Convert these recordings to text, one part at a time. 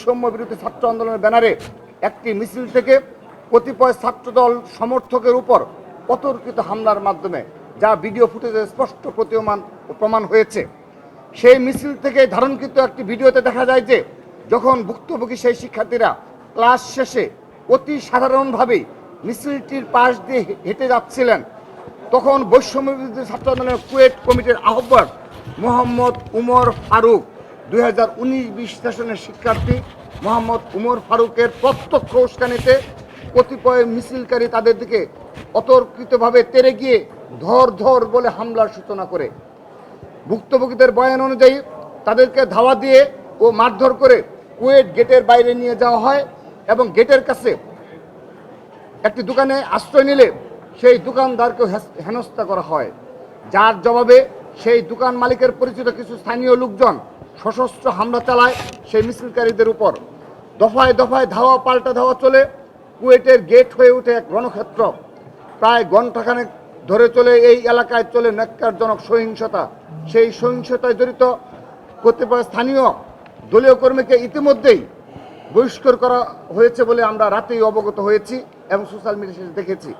বৈষম্য বিরোধী ছাত্র আন্দোলনের ব্যানারে একটি মিছিল থেকে কতিপয় ছাত্রদল সমর্থকের উপর অতর্কিত হামলার মাধ্যমে যা ভিডিও ফুটেজে স্পষ্ট প্রতীয়মান প্রমাণ হয়েছে। সেই মিছিল থেকে ধারণকৃত একটি ভিডিওতে দেখা যায় যে, যখন ভুক্তভোগী সেই শিক্ষার্থীরা ক্লাস শেষে অতি সাধারণভাবেই মিছিলটির পাশ দিয়ে হেঁটে যাচ্ছিলেন, তখন বৈষম্য ছাত্র আন্দোলনের কুয়েট কমিটির আহ্বায়ক মোহাম্মদ উমর ফারুক দুই হাজার উনিশ বিশ শিক্ষার্থী মোহাম্মদ উমর ফারুকের প্রত্যক্ষ উস্কানিতে কতিপয় মিছিলকারী তাদের দিকে অতর্কিতভাবে তেরে গিয়ে ধর ধর বলে হামলার সূচনা করে। ভুক্তভোগীদের বয়ান অনুযায়ী তাদেরকে ধাওয়া দিয়ে ও মারধর করে কুয়েট গেটের বাইরে নিয়ে যাওয়া হয় এবং গেটের কাছে একটি দোকানে আশ্রয় নিলে সেই দোকানদারকে হেনস্থা করা হয়। যার জবাবে সেই দোকান মালিকের পরিচিত কিছু স্থানীয় লোকজন সশস্ত্র হামলা চালায় সেই মিছিলকারীদের উপর। দফায় দফায় ধাওয়া পাল্টা ধাওয়া চলে, কুয়েটের গেট হয়ে ওঠে এক রণক্ষেত্র। প্রায় ঘণ্টাখানেক ধরে চলে এই এলাকায় চলে ন্যাক্কারজনক সহিংসতা। সেই সহিংসতায় জড়িত কতিপয় স্থানীয় দলীয় কর্মীকে ইতিমধ্যেই বহিষ্কার করা হয়েছে বলে আমরা রাতেই অবগত হয়েছি এবং সোশ্যাল মিডিয়ায় দেখেছি।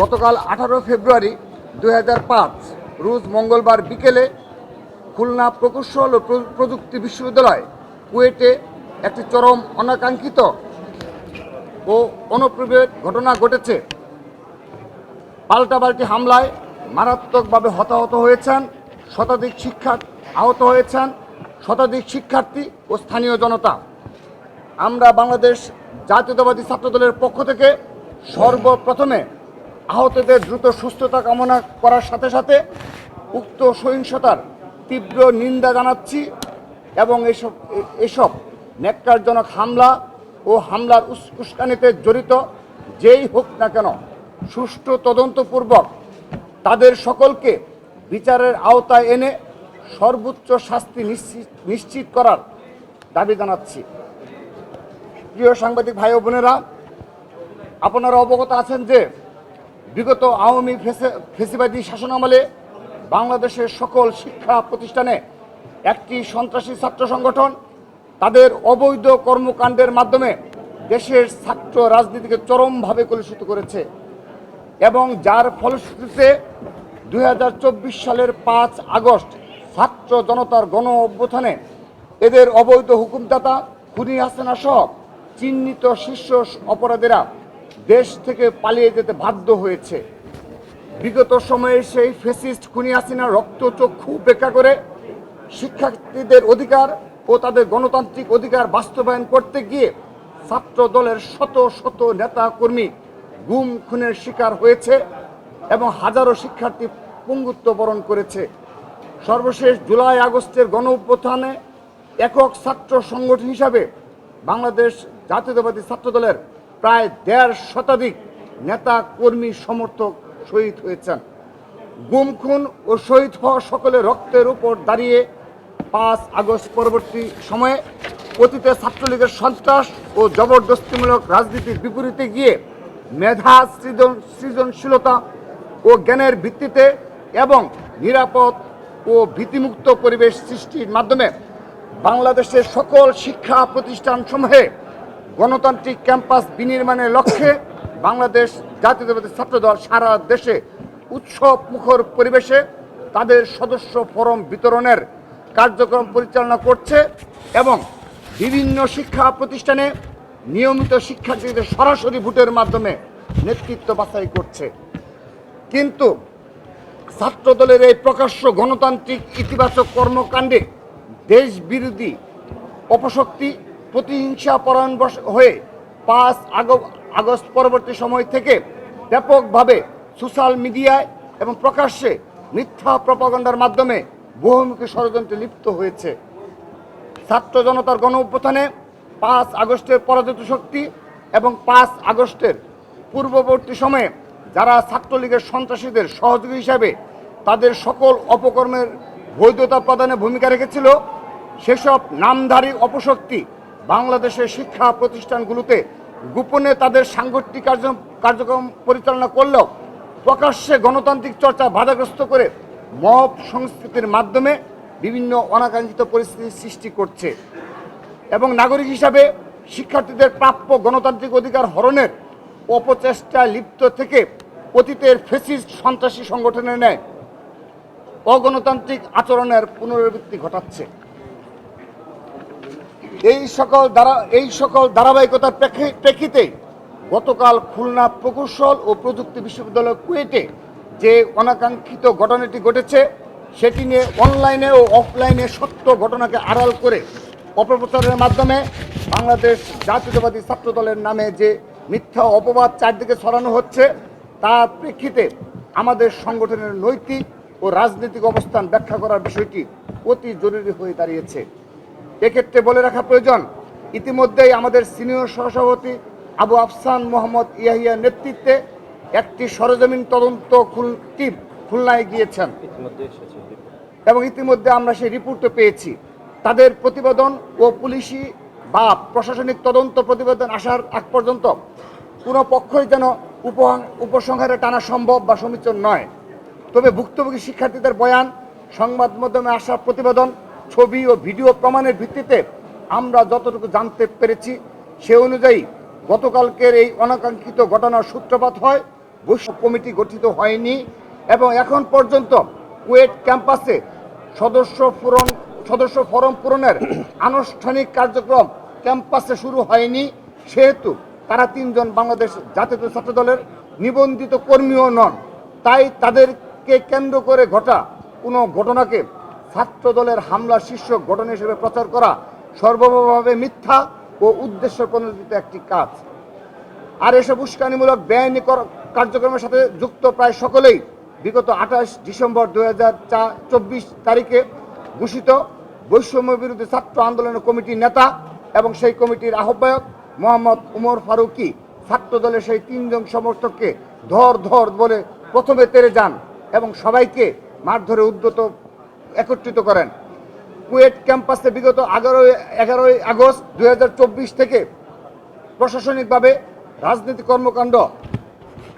গতকাল আঠারো ফেব্রুয়ারি দুই রোজ মঙ্গলবার বিকেলে খুলনা প্রকৌশল ও প্র- প্রযুক্তি বিশ্ববিদ্যালয় কুয়েটে একটি চরম অনাকাঙ্ক্ষিত ও অনুপ্রবেশ ঘটনা ঘটেছে। পাল্টাপাল্টি হামলায় মারাত্মকভাবে হতাহত হয়েছেন শতাধিক শিক্ষা আহত হয়েছেন শতাধিক শিক্ষার্থী ও স্থানীয় জনতা। আমরা বাংলাদেশ জাতীয়তাবাদী ছাত্রদলের পক্ষ থেকে সর্বপ্রথমে আহতদের দ্রুত সুস্থতা কামনা করার সাথে সাথে উক্ত সহিংসতার তীব্র নিন্দা জানাচ্ছি এবং এসব এসব ন্যাক্কারজনক হামলা ও হামলার উস্কুস্কানিতে জড়িত যেই হোক না কেন সুষ্ঠু তদন্তপূর্বক তাদের সকলকে বিচারের আওতায় এনে সর্বোচ্চ শাস্তি নিশ্চিত করার দাবি জানাচ্ছি। প্রিয় সাংবাদিক ভাই বোনেরা, আপনারা অবগত আছেন যে বিগত আওয়ামী ফেসে- ফেসিবাদী শাসনামলে বাংলাদেশের সকল শিক্ষা প্রতিষ্ঠানে একটি সন্ত্রাসী ছাত্র সংগঠন, তাদের অবৈধ কর্মকাণ্ডের মাধ্যমে দেশের ছাত্র রাজনীতিকে চরমভাবে কলুষিত করেছে এবং যার ফলশ্রুতিতে দু হাজার চব্বিশ সালের পাঁচ আগস্ট ছাত্র জনতার গণ অভ্যুত্থানে এদের অবৈধ হুকুমদাতা খুনি হাসিনা সহ চিহ্নিত শীর্ষ অপরাধীরা দেশ থেকে পালিয়ে যেতে বাধ্য হয়েছে। বিগত সময়ে সেই ফেসিস্ট খুনি হাসিনা রক্তচক্ষু উপেক্ষা করে শিক্ষার্থীদের অধিকার ও তাদের গণতান্ত্রিক অধিকার বাস্তবায়ন করতে গিয়ে ছাত্র দলের শত শত নেতা কর্মী গুম খুনের শিকার হয়েছে এবং হাজারো শিক্ষার্থী পঙ্গুত্ব বরণ করেছে। সর্বশেষ জুলাই আগস্টের গণ অভ্যুত্থানে একক ছাত্র সংগঠন হিসাবে বাংলাদেশ জাতীয়তাবাদী ছাত্র দলের প্রায় দেড় শতাধিক নেতা কর্মী সমর্থক শহীদ হয়েছেন। গুম, খুন ও শহীদ হওয়া সকলের রক্তের উপর দাঁড়িয়ে পাঁচ আগস্ট পরবর্তী সময়ে অতীতে ছাত্রলীগের সন্ত্রাস ও জবরদস্তিমূলক রাজনীতির বিপরীতে গিয়ে মেধা, সৃজন, সৃজনশীলতা ও জ্ঞানের ভিত্তিতে এবং নিরাপদ ও ভীতিমুক্ত পরিবেশ সৃষ্টির মাধ্যমে বাংলাদেশের সকল শিক্ষা প্রতিষ্ঠানসমূহে গণতান্ত্রিক ক্যাম্পাস বিনির্মাণের লক্ষ্যে বাংলাদেশ জাতীয়তাবাদী ছাত্রদল সারা দেশে উৎসব মুখর পরিবেশে তাদের সদস্য ফরম বিতরণের কার্যক্রম পরিচালনা করছে এবং বিভিন্ন শিক্ষা প্রতিষ্ঠানে নিয়মিত শিক্ষার্থীদের সরাসরি ভোটের মাধ্যমে নেতৃত্ব বাছাই করছে। কিন্তু ছাত্রদলের এই প্রকাশ্য গণতান্ত্রিক ইতিবাচক কর্মকাণ্ডে দেশ বিরোধী অপশক্তি প্রতিহিংসা পরায়ণ হয়ে পাঁচ আগ- আগস্ট পরবর্তী সময় থেকে ব্যাপকভাবে সোশ্যাল মিডিয়ায় এবং প্রকাশ্যে মিথ্যা প্রপাগণ্ডার মাধ্যমে বহুমুখী ষড়যন্ত্রে লিপ্ত হয়েছে। ছাত্র জনতার গণ অভ্যুত্থানে পাঁচ আগস্টের পরাজিত শক্তি এবং পাঁচ আগস্টের পূর্ববর্তী সময়ে যারা ছাত্রলীগের সন্ত্রাসীদের সহযোগী হিসাবে তাদের সকল অপকর্মের বৈধতা প্রদানে ভূমিকা রেখেছিল, সেসব নামধারী অপশক্তি বাংলাদেশের শিক্ষা প্রতিষ্ঠানগুলোতে গোপনে তাদের সাংগঠনিক কার্য- কার্যক্রম পরিচালনা করলেও প্রকাশ্যে গণতান্ত্রিক চর্চা বাধাগ্রস্ত করে মব সংস্কৃতির মাধ্যমে বিভিন্ন অনাকাঙ্ক্ষিত পরিস্থিতির সৃষ্টি করছে। এবং নাগরিক হিসাবে শিক্ষার্থীদের প্রাপ্য গণতান্ত্রিক অধিকার হরণের অপচেষ্টা লিপ্ত থেকে অতীতের ফেসিস্ট সন্ত্রাসী সংগঠনের ন্যায় অগণতান্ত্রিক আচরণের পুনরাবৃত্তি ঘটাচ্ছে। এই সকল দ্বারা, এই সকল ধারাবাহিকতার প্রেক্ষি- প্রেক্ষিতে গতকাল খুলনা প্রকৌশল ও প্রযুক্তি বিশ্ববিদ্যালয় কুয়েটে যে অনাকাঙ্ক্ষিত ঘটনাটি ঘটেছে, সেটি নিয়ে অনলাইনে ও অফলাইনে সত্য ঘটনাকে আড়াল করে অপপ্রচারের মাধ্যমে বাংলাদেশ জাতীয়তাবাদী ছাত্র দলের নামে যে মিথ্যা অপবাদ চারদিকে ছড়ানো হচ্ছে, তার প্রেক্ষিতে আমাদের সংগঠনের নৈতিক ও রাজনৈতিক অবস্থান ব্যাখ্যা করার বিষয়টি অতি জরুরি হয়ে দাঁড়িয়েছে। এক্ষেত্রে বলে রাখা প্রয়োজন ইতিমধ্যেই আমাদের সিনিয়র সহসভাপতি আবু আফসান মোহাম্মদ ইয়াহিয়া নেতৃত্বে একটি সরজমিন তদন্ত খুল- টিম খুলনায় গিয়েছেন। এবং ইতিমধ্যে আমরা সেই রিপোর্টও পেয়েছি। তাদের প্রতিবেদন ও পুলিশি বা প্রশাসনিক তদন্ত প্রতিবেদন আসার আগ পর্যন্ত কোনো পক্ষই যেন উপ- উপসংহারে টানা সম্ভব বা সমীচীন নয়। তবে ভুক্তভোগী শিক্ষার্থীদের বয়ান সংবাদ মাধ্যমে আসা প্রতিবেদন ছবি ও ভিডিও প্রমাণের ভিত্তিতে আমরা যতটুকু জানতে পেরেছি, সে অনুযায়ী গতকালকের এই অনাকাঙ্ক্ষিত ঘটনার সূত্রপাত হয়। বৈশ্ব কমিটি গঠিত হয়নি এবং এখন পর্যন্ত কুয়েট ক্যাম্পাসে সদস্য পূরণ, সদস্য ফরম পূরণের আনুষ্ঠানিক কার্যক্রম ক্যাম্পাসে শুরু হয়নি। সেহেতু তারা তিনজন বাংলাদেশ জাতীয় ছাত্র দলের নিবন্ধিত কর্মীও নন। তাই তাদেরকে কেন্দ্র করে ঘটা কোনো ঘটনাকে ছাত্র দলের হামলা শীর্ষক ঘটনা হিসেবে প্রচার করা সর্বভাবে মিথ্যা ও উদ্দেশ্য প্রণোদিত একটি কাজ। আর এসব উস্কানিমূলক বেআইনি কার্যক্রমের সাথে যুক্ত প্রায় সকলেই বিগত আঠাশ ডিসেম্বর দু চব্বিশ তারিখে ঘোষিত বৈষম্য বিরোধী ছাত্র আন্দোলনের কমিটির নেতা এবং সেই কমিটির আহ্বায়ক মোহাম্মদ উমর ফারুকি ছাত্র দলের সেই তিনজন সমর্থককে ধর ধর বলে প্রথমে তেরে যান এবং সবাইকে মারধরে উদ্যত একত্রিত করেন। কুয়েট ক্যাম্পাসে বিগত এগারোই এগারোই আগস্ট দু হাজার চব্বিশ থেকে প্রশাসনিকভাবে রাজনৈতিক কর্মকাণ্ড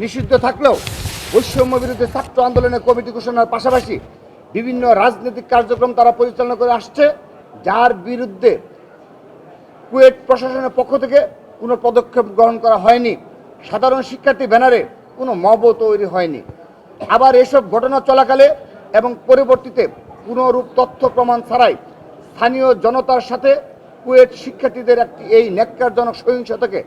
নিষিদ্ধ থাকলেও বৈষম্য বিরুদ্ধে ছাত্র আন্দোলনের কমিটি ঘোষণার পাশাপাশি বিভিন্ন রাজনৈতিক কার্যক্রম তারা পরিচালনা করে আসছে, যার বিরুদ্ধে কুয়েট প্রশাসনের পক্ষ থেকে কোনো পদক্ষেপ গ্রহণ করা হয়নি। সাধারণ শিক্ষার্থী ব্যানারে কোনো মবও তৈরি হয়নি। আবার এসব ঘটনা চলাকালে এবং পরবর্তীতে পুনরূপ তথ্য প্রমাণ ছাড়াই স্থানীয় জনতার সাথে কুয়েট শিক্ষার্থীদের একটি এই ন্যাক্কারজনক সহিংসতাকে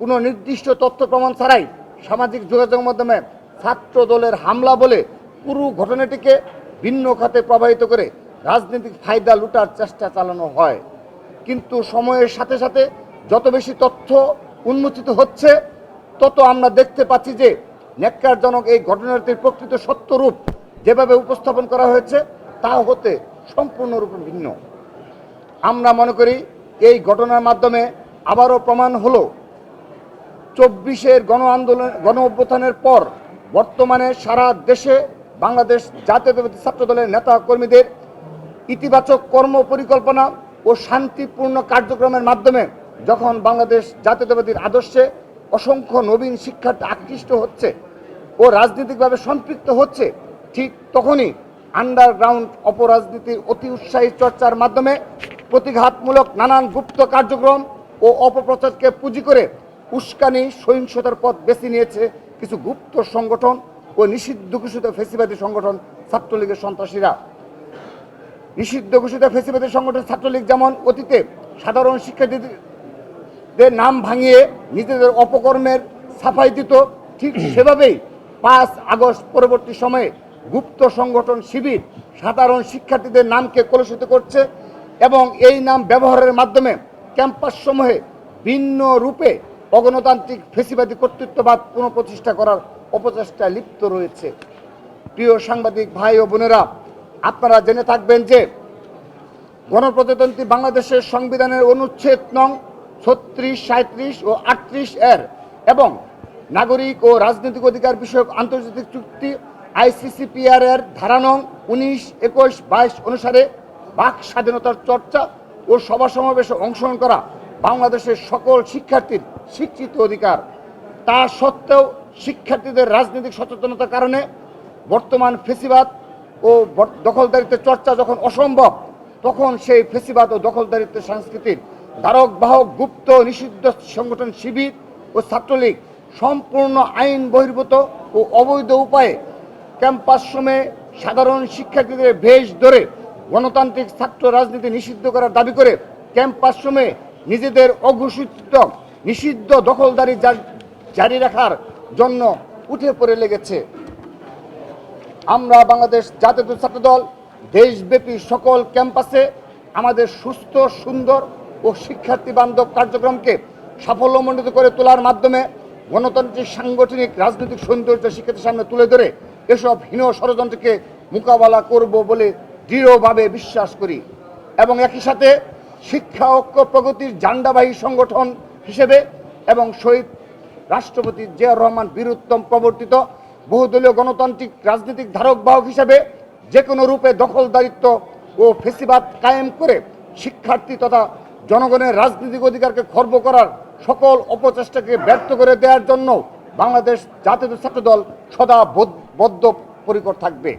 কোনো নির্দিষ্ট তথ্য প্রমাণ ছাড়াই সামাজিক যোগাযোগ মাধ্যমে ছাত্র দলের হামলা বলে পুরো ঘটনাটিকে ভিন্ন খাতে প্রবাহিত করে রাজনৈতিক ফায়দা লুটার চেষ্টা চালানো হয়। কিন্তু সময়ের সাথে সাথে যত বেশি তথ্য উন্মোচিত হচ্ছে, তত আমরা দেখতে পাচ্ছি যে ন্যাক্কারজনক এই ঘটনাটির প্রকৃত সত্যরূপ যেভাবে উপস্থাপন করা হয়েছে তা হতে সম্পূর্ণরূপে ভিন্ন। আমরা মনে করি এই ঘটনার মাধ্যমে আবারও প্রমাণ হলো, চব্বিশের গণ আন্দোলন, গণ অভ্যুত্থানের পর বর্তমানে সারা দেশে বাংলাদেশ জাতীয়তাবাদী ছাত্র দলের নেতা কর্মীদের ইতিবাচক কর্ম পরিকল্পনা ও শান্তিপূর্ণ কার্যক্রমের মাধ্যমে যখন বাংলাদেশ জাতীয়তাবাদীর আদর্শে অসংখ্য নবীন শিক্ষার্থী আকৃষ্ট হচ্ছে ও রাজনৈতিকভাবে সম্পৃক্ত হচ্ছে, ঠিক তখনই আন্ডারগ্রাউন্ড অপরাজনীতির অতি উৎসাহী চর্চার মাধ্যমে প্রতিঘাতমূলক নানান গুপ্ত কার্যক্রম ও অপপ্রচারকে পুঁজি করে উস্কানি, সহিংসতার পথ বেছে নিয়েছে কিছু গুপ্ত সংগঠন ও নিষিদ্ধ ঘোষিত ফেসিবাদী সংগঠন ছাত্রলীগের সন্ত্রাসীরা। নিষিদ্ধ ঘোষিত ফেসিবাদী সংগঠন ছাত্রলীগ যেমন অতীতে সাধারণ শিক্ষার্থীদের নাম ভাঙিয়ে নিজেদের অপকর্মের সাফাই দিত, ঠিক সেভাবেই পাঁচ আগস্ট পরবর্তী সময়ে গুপ্ত সংগঠন শিবির সাধারণ শিক্ষার্থীদের নামকে কলুষিত করছে এবং এই নাম ব্যবহারের মাধ্যমে ক্যাম্পাস সমূহে ভিন্ন রূপে অগণতান্ত্রিক ফেসিবাদী কর্তৃত্ববাদ পুনঃপ্রতিষ্ঠা করার অপচেষ্টায় লিপ্ত রয়েছে। প্রিয় সাংবাদিক ভাই ও বোনেরা, আপনারা জেনে থাকবেন যে গণপ্রজাতন্ত্রী বাংলাদেশের সংবিধানের অনুচ্ছেদ নং ছত্রিশ সাঁত্রিশ ও আটত্রিশ এর এবং নাগরিক ও রাজনৈতিক অধিকার বিষয়ক আন্তর্জাতিক চুক্তি আইসিসিপিআর এর ধারা নং উনিশ, একুশ, বাইশ অনুসারে বাক স্বাধীনতার চর্চা ও সভা সমাবেশে অংশগ্রহণ করা বাংলাদেশের সকল শিক্ষার্থীর স্বীকৃত অধিকার। তা সত্ত্বেও শিক্ষার্থীদের রাজনৈতিক সচেতনতার কারণে বর্তমান ফেসিবাদ ও দখলদারিত্বের চর্চা যখন অসম্ভব, তখন সেই ফেসিবাদ ও দখলদারিত্বের সংস্কৃতির ধারক বাহক গুপ্ত নিষিদ্ধ সংগঠন শিবির ও ছাত্রলীগ সম্পূর্ণ আইন বহির্ভূত ও অবৈধ উপায়ে ক্যাম্পাস সময়ে সাধারণ শিক্ষার্থীদের ভেষ ধরে গণতান্ত্রিক ছাত্র রাজনীতি নিষিদ্ধ করার দাবি করে ক্যাম্পাস সময়ে নিজেদের অঘোষিত নিষিদ্ধ দখলদারি জারি রাখার জন্য উঠে পড়ে লেগেছে। আমরা বাংলাদেশ জাতীয় ছাত্র দল দেশব্যাপী সকল ক্যাম্পাসে আমাদের সুস্থ, সুন্দর ও শিক্ষার্থী বান্ধব কার্যক্রমকে সাফল্যমণ্ডিত করে তোলার মাধ্যমে গণতান্ত্রিক সাংগঠনিক রাজনৈতিক সৌন্দর্য শিক্ষার্থীর সামনে তুলে ধরে এসব হীন ষড়যন্ত্রকে মোকাবেলা করব বলে দৃঢ়ভাবে বিশ্বাস করি এবং একই সাথে শিক্ষা, ঐক্য, প্রগতির জান্ডাবাহী সংগঠন হিসেবে এবং শহীদ রাষ্ট্রপতি জিয়া রহমান বীরুত্তম প্রবর্তিত বহুদলীয় গণতান্ত্রিক রাজনৈতিক ধারক বাহক হিসেবে যে কোনো রূপে দখলদারিত্ব ও ফেসিবাদ কায়েম করে শিক্ষার্থী তথা জনগণের রাজনৈতিক অধিকারকে খর্ব করার সকল অপচেষ্টাকে ব্যর্থ করে দেওয়ার জন্য বাংলাদেশ জাতীয় ছাত্র দল সদা বদ্ধ পরিকর থাকবে।